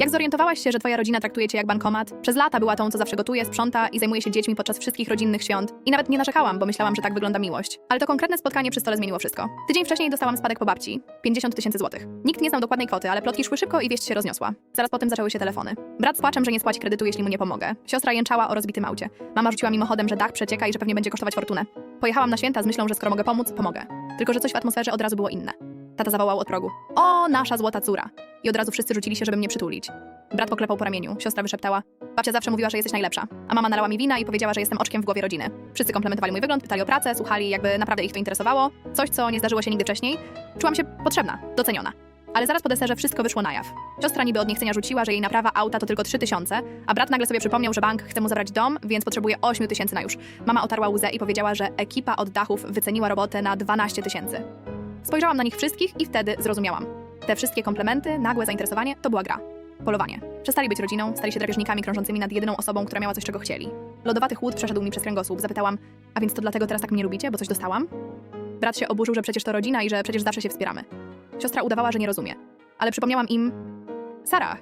Jak zorientowałaś się, że twoja rodzina traktuje cię jak bankomat? Przez lata była tą, co zawsze gotuje, sprząta i zajmuje się dziećmi podczas wszystkich rodzinnych świąt. I nawet nie narzekałam, bo myślałam, że tak wygląda miłość. Ale to konkretne spotkanie przy stole zmieniło wszystko. Tydzień wcześniej dostałam spadek po babci. 50 tysięcy złotych. Nikt nie znał dokładnej kwoty, ale plotki szły szybko i wieść się rozniosła. Zaraz potem zaczęły się telefony. Brat z płaczem, że nie spłaci kredytu, jeśli mu nie pomogę. Siostra jęczała o rozbitym aucie. Mama rzuciła mimochodem, że dach przecieka i że pewnie będzie kosztować fortunę. Pojechałam na święta z myślą, że skoro mogę pomóc, pomogę. Tylko, że coś w atmosferze od razu było inne. Tata zawołał od progu. O, nasza złota córa. I od razu wszyscy rzucili się, żeby mnie przytulić. Brat poklepał po ramieniu, siostra wyszeptała. Babcia zawsze mówiła, że jesteś najlepsza. A mama nalała mi wina i powiedziała, że jestem oczkiem w głowie rodziny. Wszyscy komplementowali mój wygląd, pytali o pracę, słuchali, jakby naprawdę ich to interesowało. Coś, co nie zdarzyło się nigdy wcześniej. Czułam się potrzebna, doceniona. Ale zaraz po deserze wszystko wyszło na jaw. Siostra niby od niechcenia rzuciła, że jej naprawa auta to tylko 3 tysiące, a brat nagle sobie przypomniał, że bank chce mu zabrać dom, więc potrzebuje 8 tysięcy na już. Mama otarła łzę i powiedziała, że ekipa od dachów wyceniła robotę na 12 tysięcy. Spojrzałam na nich wszystkich i wtedy zrozumiałam. Te wszystkie komplementy, nagłe zainteresowanie to była gra. Polowanie. Przestali być rodziną, stali się drapieżnikami krążącymi nad jedyną osobą, która miała coś, czego chcieli. Lodowaty chłód przeszedł mi przez kręgosłup. Zapytałam, a więc to dlatego teraz tak mnie lubicie, bo coś dostałam? Brat się oburzył, że przecież to rodzina i że przecież zawsze się wspieramy. Siostra udawała, że nie rozumie. Ale przypomniałam im... Sara,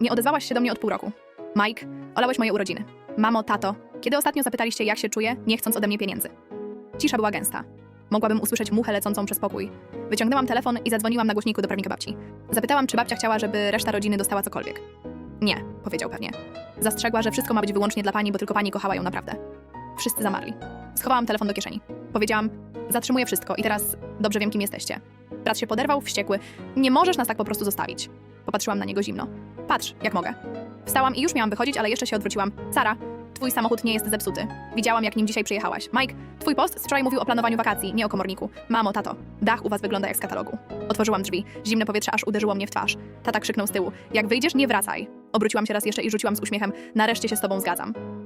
nie odezwałaś się do mnie od pół roku. Mike, olałeś moje urodziny. Mamo, tato, kiedy ostatnio zapytaliście, jak się czuję, nie chcąc ode mnie pieniędzy? Cisza była gęsta. Mogłabym usłyszeć muchę lecącą przez pokój. Wyciągnęłam telefon i zadzwoniłam na głośniku do prawnika babci. Zapytałam, czy babcia chciała, żeby reszta rodziny dostała cokolwiek. Nie, powiedział pewnie. Zastrzegła, że wszystko ma być wyłącznie dla pani, bo tylko pani kochała ją naprawdę. Wszyscy zamarli. Schowałam telefon do kieszeni. Powiedziałam, zatrzymuję wszystko i teraz dobrze wiem, kim jesteście. Brat się poderwał, wściekły. Nie możesz nas tak po prostu zostawić. Popatrzyłam na niego zimno. Patrz, jak mogę. Wstałam i już miałam wychodzić, ale jeszcze się odwróciłam. Sara, twój samochód nie jest zepsuty. Widziałam, jak nim dzisiaj przyjechałaś. Mike, twój post z wczoraj mówił o planowaniu wakacji, nie o komorniku. Mamo, tato, dach u was wygląda jak z katalogu. Otworzyłam drzwi. Zimne powietrze aż uderzyło mnie w twarz. Tata krzyknął z tyłu. Jak wyjdziesz, nie wracaj. Obróciłam się raz jeszcze i rzuciłam z uśmiechem. Nareszcie się z tobą zgadzam.